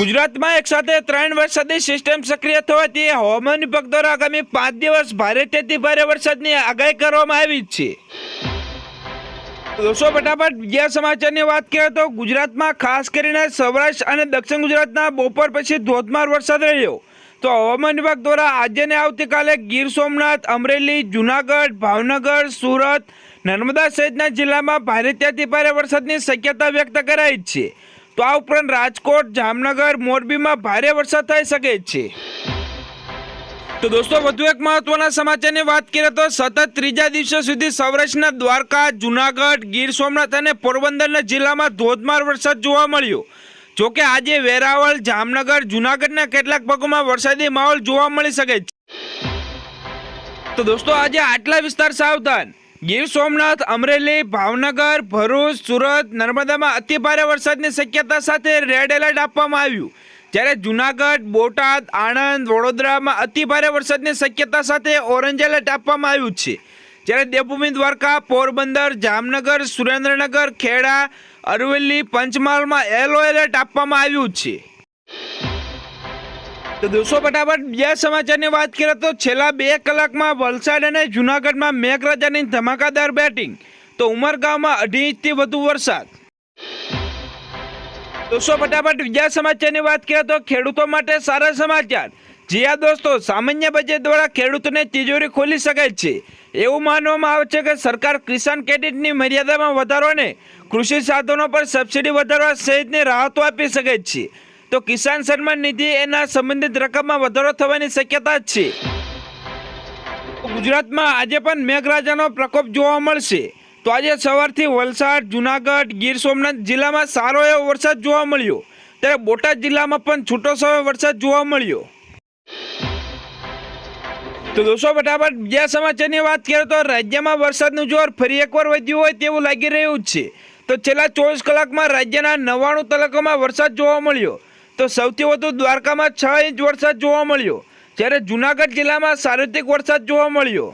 ગુજરાતમાં એક સાથે ત્રણ વરસાદની સિસ્ટમ સક્રિય થવાથી હવામાન વિભાગ દ્વારા આગામી પાંચ દિવસ ભારેથી ભારે વરસાદની આગાહી કરવામાં આવી છે. દોસ્તો ફટાફટ બીજા સમાચારની વાત કરીએ તો ગુજરાતમાં ખાસ કરીને સૌરાષ્ટ્ર અને દક્ષિણ ગુજરાતના બપોર પછી ધોધમાર વરસાદ રહ્યો. તો હવામાન વિભાગ દ્વારા આજે ને આવતીકાલે ગીર સોમનાથ, અમરેલી, જુનાગઢ, ભાવનગર, સુરત, નર્મદા સહિતના જિલ્લામાં ભારેથી ભારે વરસાદની શક્યતા વ્યક્ત કરાઈ છે. તો આ ઉપરાંત રાજકોટ, જામનગર, મોરબીમાં ભારે વરસાદ થઈ શકે છે. તો દોસ્તો, વધુ એક મહત્વના સમાચારની વાત કરીએ તો સતત ત્રીજા દિવસે સુધી સૌરાષ્ટ્રના દ્વારકા, જુનાગઢ, ગીર સોમનાથ અને પોરબંદરના જિલ્લામાં ધોધમાર વરસાદ જોવા મળ્યો. જોકે આજે વેરાવળ, જામનગર, જુનાગઢના કેટલાક ભાગોમાં વરસાદી માહોલ જોવા મળી શકે છે. તો દોસ્તો, આજે આટલા વિસ્તાર સાવધાન. ગીર સોમનાથ, અમરેલી, ભાવનગર, ભરૂચ, સુરત, નર્મદામાં અતિ ભારે વરસાદની શક્યતા સાથે રેડ એલર્ટ આપવામાં આવ્યું. જ્યારે જુનાગઢ, બોટાદ, આણંદ, વડોદરામાં અતિ ભારે વરસાદની શક્યતા સાથે ઓરેન્જ એલર્ટ આપવામાં આવ્યું છે. જ્યારે દેવભૂમિ દ્વારકા, પોરબંદર, જામનગર, સુરેન્દ્રનગર, ખેડા, અરવલ્લી, પંચમહાલમાં યલો એલર્ટ આપવામાં આવ્યું છે. તો દોસ્તો ફટાફટ બીજા સમાચારની વાત કરીએ તો છેલ્લા બે કલાકમાં વલસાડ અને જુનાગઢમાં મેઘરાજાની ધમાકાદાર બેટિંગ. તો ઉમરગાંવમાં અઢી વધુ વરસાદ. દોસ્તો ફટાફટ બીજા સમાચારની વાત કરીએ તો ખેડૂતો માટે સારા સમાચાર. જી હા દોસ્તો, સામાન્ય બજેટ દ્વારા ખેડૂતોને તિજોરી ખોલી શકાય છે. એવું માનવામાં આવે છે કે સરકાર કિસાન ક્રેડિટની મર્યાદામાં વધારોને કૃષિ સાધનો પર સબસિડી વધારવા સહિતની રાહતો આપી શકે છે. તો કિસાન સન્માન નિધિ એના સંબંધિત રકમમાં વધારો થવાની શક્યતા જ છે. ગુજરાતમાં આજે પણ મેઘરાજાનો પ્રકોપ જોવા મળશે. તો આજે સવારથી વલસાડ, જુનાગઢ, ગીર સોમનાથ જિલ્લામાં સારો એવો વરસાદ જોવા મળ્યો. ત્યારે બોટાદ જિલ્લામાં પણ છૂટો સમય વરસાદ જોવા મળ્યો. તો દોસ્તો, ફટાફટ બીજા સમાચારની વાત કરીએ તો રાજ્યમાં વરસાદનું જોર ફરી એકવાર વધ્યું હોય તેવું લાગી રહ્યું છે. તો છેલ્લા ચોવીસ કલાકમાં રાજ્યના નવ્વાણું તાલુકામાં વરસાદ જોવા મળ્યો. તો સૌથી વધુ દ્વારકામાં છ ઇંચ વરસાદ જોવા મળ્યો. જ્યારે જુનાગઢ જિલ્લામાં સાર્વત્રિક વરસાદ જોવા મળ્યો.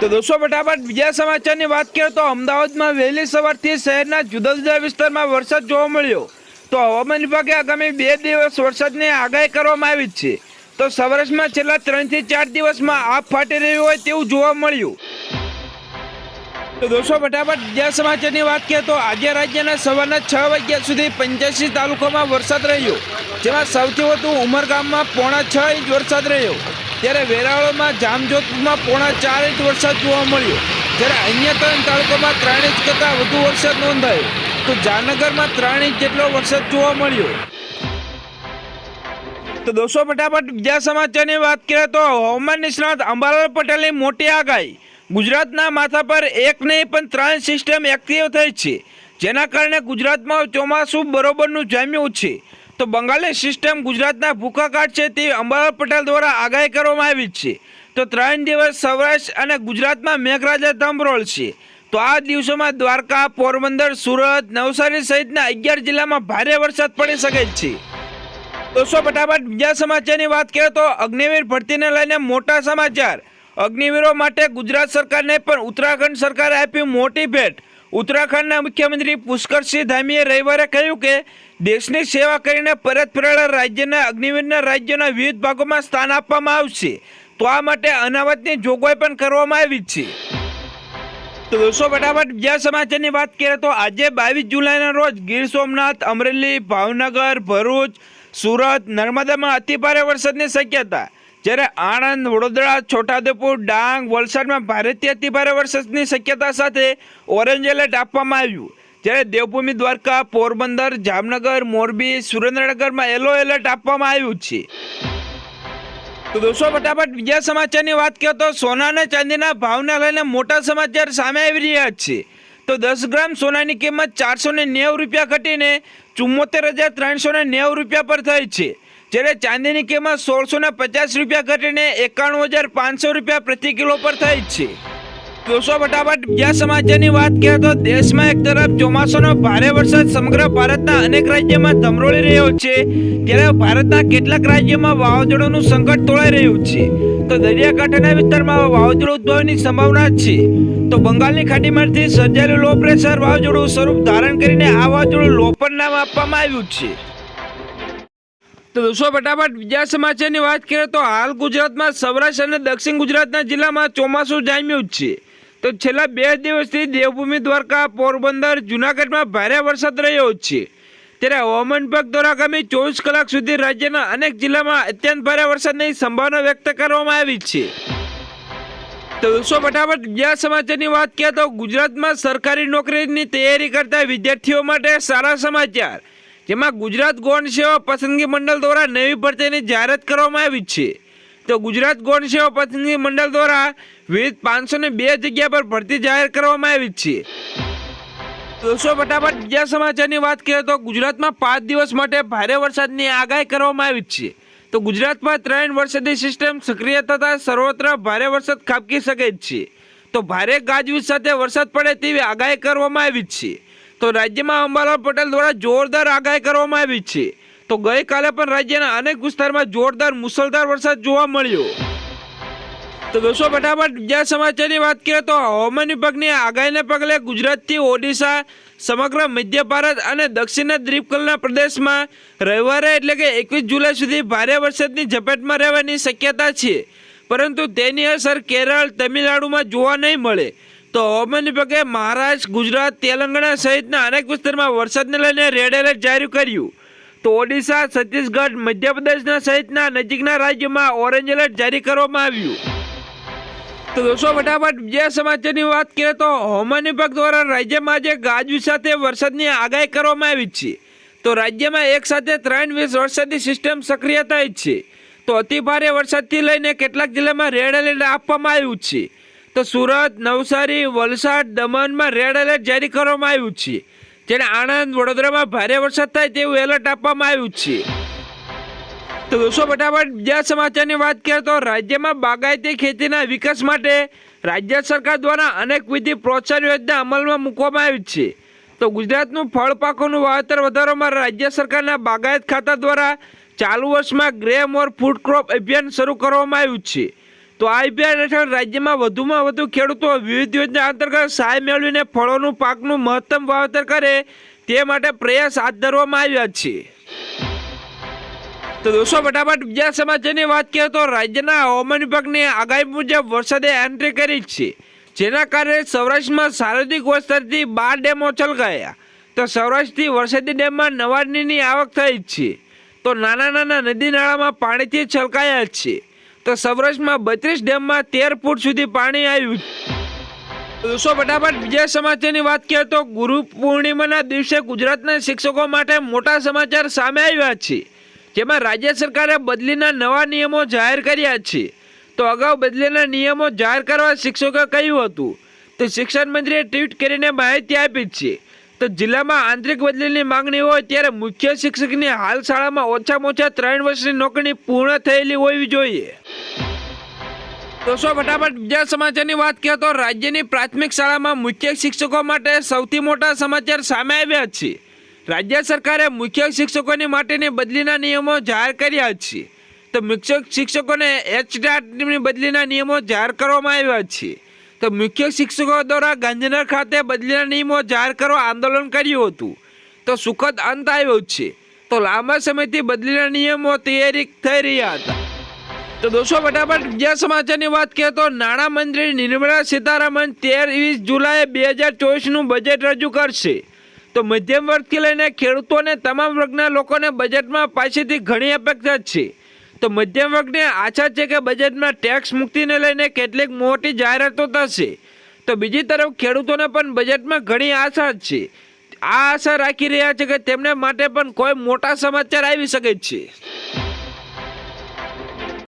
તો દોસ્તો, ફટાફટ બીજા સમાચારની વાત કરીએ તો અમદાવાદમાં વહેલી સવારથી શહેરના જુદા જુદા વિસ્તારમાં વરસાદ જોવા મળ્યો. તો હવામાન વિભાગે આગામી બે દિવસ વરસાદની આગાહી કરવામાં આવી છે. તો સૌરાષ્ટ્રમાં છેલ્લા ત્રણથી ચાર દિવસમાં આપ ફાટી રહ્યું હોય તેવું જોવા મળ્યું. તો દોસ્તો, ફટાફટ બીજા સમાચારની વાત કરીએ તો આજે રાજ્યના સવારના છ વાગ્યા સુધી પંચ્યાસી તાલુકામાં વરસાદ રહ્યો, જેમાં સૌથી વધુ ઉમરગામમાં પોણા છ ઇંચ વરસાદ રહ્યો. ત્યારે વેરાવળમાં જામજોધપુરમાં પોણા ચાર ઇંચ વરસાદ જોવા મળ્યો. જ્યારે અન્ય ત્રણ તાલુકામાં ત્રણ ઇંચ કરતાં વધુ વરસાદ નોંધાયો. તો જામનગરમાં ત્રણ ઇંચ જેટલો વરસાદ જોવા મળ્યો. તો દોસ્તો, ફટાફટ બીજા સમાચારની વાત કરીએ તો હવામાન નિષ્ણાત અંબાલાલ પટેલની મોટી આગાહી. ગુજરાતના માથા પર એક નહીં, પણ ત્રણ સિસ્ટમ એક્ટિવ થઈ છે. જેના કારણે ગુજરાતમાં ચોમાસું બરોબરનું જામ્યું છે. તો બંગાળી સિસ્ટમ ગુજરાતના ભૂખા કાઢશે તે અંબાલાલ પટેલ દ્વારા આગાહી કરવામાં આવી છે. તો ત્રણ દિવસ સૌરાષ્ટ્ર અને ગુજરાતમાં મેઘરાજા ધમરોળશે તો આ દિવસોમાં દ્વારકા, પોરબંદર, સુરત, નવસારી સહિતના અગિયાર જિલ્લામાં ભારે વરસાદ પડી શકે છે. દોસ્તો ફટાફટ બીજા સમાચારની વાત કરીએ તો અગ્નિવીર ભરતીને લઈને મોટા સમાચાર. અગ્નિવીરો માટે ગુજરાત સરકારને પણ ઉત્તરાખંડ સરકારે આપી મોટી ભેટ. ઉત્તરાખંડના મુખ્યમંત્રી પુષ્કરસિંહ ધામીએ રવિવારે કહ્યું કે, દેશની સેવા કરીને પરત ફરેલા રાજ્યના અગ્નિવીરના રાજ્યોના વિવિધ ભાગોમાં સ્થાન આપવામાં આવશે. તો આ માટે અનામતની જોગવાઈ પણ કરવામાં આવી છે. તો દોસ્તો, ફટાફટ બીજા સમાચારની વાત કરીએ તો આજે બાવીસ જુલાઈના રોજ ગીર સોમનાથ, અમરેલી, ભાવનગર, ભરૂચ, સુરત, નર્મદામાં અતિ ભારે વરસાદની શક્યતા. જ્યારે આણંદ, વડોદરા, છોટાઉદેપુર, ડાંગ, વલસાડમાં ભારેથી અતિ ભારે વરસાદની શક્યતા સાથે ઓરેન્જ એલર્ટ આપવામાં આવ્યું. જ્યારે દેવભૂમિ, દ્વારકા, પોરબંદર, જામનગર, મોરબી, સુરેન્દ્રનગરમાં યલો એલર્ટ આપવામાં આવ્યું છે. તો દોસ્તો, ફટાફટ બીજા સમાચારની વાત કરીએ તો સોના અને ચાંદીના ભાવને લઈને મોટા સમાચાર સામે આવી રહ્યા છે. તો દસ ગ્રામ સોનાની કિંમત ચારસો ને નેવું રૂપિયા ઘટીને ચુમ્મોતેર હજાર ત્રણસો ને નેવું રૂપિયા પર થઈ છે. જ્યારે ચાંદીની કિંમત સોળસો ને પચાસ રૂપિયા ઘટીને એકાણું હજાર પાંચસો રૂપિયા પ્રતિ કિલો પર થઈ છે. દોસ્તો ફટાફટ બીજા સમાચારની વાત કરીએ તો દેશમાં એક તરફ ચોમાસાનો ભારે વરસાદ સમગ્ર ભારતના અનેક રાજ્યમાં ધમરોળી રહ્યો છે. ત્યારે ભારતના કેટલાક રાજ્યોમાં વાવાઝોડાનું સંકટ તોળાઈ રહ્યું છે. તો દરિયાકાંઠાના વિસ્તારમાં વાવાઝોડું ઉદ્ભવવાની સંભાવના છે. તો બંગાળની ખાડીમાંથી સર્જાયેલું લો પ્રેશર વાવાઝોડું સ્વરૂપ ધારણ કરીને આ વાવાઝોડું લોપર નામ આપવામાં આવ્યું છે. તો દોસ્તો, ફટાફટ બીજા સમાચારની વાત કરીએ તો હાલ ગુજરાતમાં સૌરાષ્ટ્ર અને દક્ષિણ ગુજરાતના જિલ્લામાં ચોમાસું જામ્યું જ છે. તો છેલ્લા બે દિવસથી દેવભૂમિ દ્વારકા, પોરબંદર, જુનાગઢમાં ભારે વરસાદ રહ્યો છે. ત્યારે હવામાન વિભાગ દ્વારા આગામી ચોવીસ કલાક સુધી રાજ્યના અનેક જિલ્લામાં અત્યંત ભારે વરસાદની સંભાવના વ્યક્ત કરવામાં આવી છે. તો દોસ્તો, ફટાફટ બીજા સમાચારની વાત કરીએ તો ગુજરાતમાં સરકારી નોકરીની તૈયારી કરતા વિદ્યાર્થીઓ માટે સારા સમાચાર. જેમાં ગુજરાત ગૌણ સેવા પસંદગી મંડળ દ્વારા નવી ભરતીની જાહેરાત કરવામાં આવી છે. તો ગુજરાત ગૌણ સેવા પસંદગી મંડળ દ્વારા વિવિધ પાંચસો ને બે જગ્યા પર ભરતી જાહેર કરવામાં આવી છે. દોસ્તો ફટાફટ બીજા સમાચારની વાત કરીએ તો ગુજરાતમાં પાંચ દિવસ માટે ભારે વરસાદની આગાહી કરવામાં આવી છે. તો ગુજરાતમાં ત્રણ વરસાદી સિસ્ટમ સક્રિય થતા સર્વત્ર ભારે વરસાદ ખાબકી શકે છે. તો ભારે ગાજવીજ સાથે વરસાદ પડે તેવી આગાહી કરવામાં આવી છે. તો રાજ્યમાં અંબાલાલ પટેલ દ્વારા જોરદાર આગાહી કરવામાં આવી છે. તો ગઈકાલે પણ રાજ્યના અનેક વિસ્તારમાં જોરદાર મુસળધાર વરસાદ જોવા મળ્યો. તો દોસ્તો, ફટાફટ બીજા સમાચારની વાત કરીએ તો હવામાન વિભાગની આગાહીને પગલે ગુજરાતથી ઓડિશા, સમગ્ર મધ્ય ભારત અને દક્ષિણના દ્વીપકલ્પના પ્રદેશમાં રવિવારે એટલે કે એકવીસ જુલાઈ સુધી ભારે વરસાદની ઝપેટમાં રહેવાની શક્યતા છે. પરંતુ તેની અસર કેરળ, તમિલનાડુમાં જોવા નહીં મળે. તો હવામાન વિભાગે મહારાષ્ટ્ર, ગુજરાત, તેલંગાણા સહિતના અનેક વિસ્તારમાં વરસાદને લઈને રેડ એલર્ટ જાહેર કર્યું. તો ઓડિશા, છત્તીસગઢ, મધ્યપ્રદેશના સહિતના નજીકના રાજ્યોમાં ઓરેન્જ એલર્ટ જારી કરવામાં આવ્યું. તો દોસ્તો, ફટાફટ બીજા સમાચારની વાત કરીએ તો હવામાન વિભાગ દ્વારા રાજ્યમાં આજે ગાજવી સાથે વરસાદની આગાહી કરવામાં આવી છે. તો રાજ્યમાં એક સાથે ત્રણ વીસ વરસાદની સિસ્ટમ સક્રિય થઈ છે. તો અતિભારે વરસાદથી લઈને કેટલાક જિલ્લામાં રેડ એલર્ટ આપવામાં આવ્યું છે. તો સુરત, નવસારી, વલસાડ, દમણમાં રેડ એલર્ટ જારી કરવામાં આવ્યું છે. જેને આણંદ, વડોદરામાં ભારે વરસાદ થાય તેવું એલર્ટ આપવામાં આવ્યું છે. તો દોસ્તો, ફટાફટ બીજા સમાચારની વાત કરીએ તો રાજ્યમાં બાગાયતી ખેતીના વિકાસ માટે રાજ્ય સરકાર દ્વારા અનેક વિધિ પ્રોત્સાહન યોજના અમલમાં મૂકવામાં આવી છે. તો ગુજરાતનું ફળ પાકોનું વાવેતર વધારવામાં રાજ્ય સરકારના બાગાયત ખાતા દ્વારા ચાલુ વર્ષમાં ગ્રે મોર ફૂડ ક્રોપ અભિયાન શરૂ કરવામાં આવ્યું છે. તો આઈપીઆર હેઠળ રાજ્યમાં વધુમાં વધુ ખેડૂતો વિવિધ યોજના અંતર્ગત સહાય મેળવીને ફળોનું, પાકનું મહત્તમ વાવેતર કરે તે માટે પ્રયાસ હાથ ધરવામાં આવ્યા છે. તો દોસ્તો, ફટાફટ બીજા સમાચારની વાત કરીએ તો રાજ્યના હવામાન વિભાગની આગાહી મુજબ વરસાદે એન્ટ્રી કરી છે. જેના કારણે સૌરાષ્ટ્રમાં સાર્વત્રિક વરસાદથી બાર ડેમો છલકાયા તો સૌરાષ્ટ્રથી વરસાદી ડેમમાં નવાડની આવક થઈ છે. તો નાના નાના નદી નાળામાં પાણીથી છલકાયા છે. તો સૌરાષ્ટ્રમાં બત્રીસ ડેમમાં તેર ફૂટ સુધી પાણી આવ્યું. દોસ્તો ફટાફટ બીજા સમાચારની વાત કરીએ તો ગુરુ પૂર્ણિમાના દિવસે ગુજરાતના શિક્ષકો માટે મોટા સમાચાર સામે આવ્યા છે. જેમાં રાજ્ય સરકારે બદલીના નવા નિયમો જાહેર કર્યા છે. તો અગાઉ બદલીના નિયમો જાહેર કરવા શિક્ષકે કહ્યું હતું. તો શિક્ષણ મંત્રીએ ટ્વીટ કરીને માહિતી આપી છે. તો જિલ્લામાં આંતરિક બદલીની માંગણી હોય ત્યારે મુખ્ય શિક્ષકની હાલ શાળામાં ઓછામાં ઓછા ત્રણ વર્ષની નોકરી પૂર્ણ થયેલી હોવી જોઈએ. દોસ્તો ફટાફટ બીજા સમાચારની વાત કરીએ તો રાજ્યની પ્રાથમિક શાળામાં મુખ્ય શિક્ષકો માટે સૌથી મોટા સમાચાર સામે આવ્યા છે. રાજ્ય સરકારે મુખ્ય શિક્ષકોની માટેની બદલીના નિયમો જાહેર કર્યા છે. તો મુખ્ય શિક્ષકોને એચડાટની બદલીના નિયમો જાહેર કરવામાં આવ્યા છે. તો મુખ્ય શિક્ષકો દ્વારા ગાંધીનગર ખાતે બદલીના નિયમો જાહેર કરવા આંદોલન કર્યું હતું. તો સુખદ અંત આવ્યો છે. તો લાંબા સમયથી બદલીના નિયમો તૈયારી થઈ રહ્યા હતા. તો દોસ્તો ફટાફટ બીજા સમાચારની વાત કરીએ તો નાણામંત્રી નિર્મલા સીતારામન તેર વીસ જુલાઈએ બે હજાર ચોવીસનું બજેટ રજૂ કરશે. તો મધ્યમ વર્ગથી લઈને ખેડૂતોને તમામ વર્ગના લોકોને બજેટમાં પાસેથી ઘણી અપેક્ષા છે. તો મધ્યમ વર્ગને આશા છે કે બજેટમાં ટેક્સ મુક્તિને લઈને કેટલીક મોટી જાહેરાતો થશે. તો બીજી તરફ ખેડૂતોને પણ બજેટમાં ઘણી આશા છે. આ આશા રાખી રહ્યા છે કે તેમને માટે પણ કોઈ મોટા સમાચાર આવી શકે છે.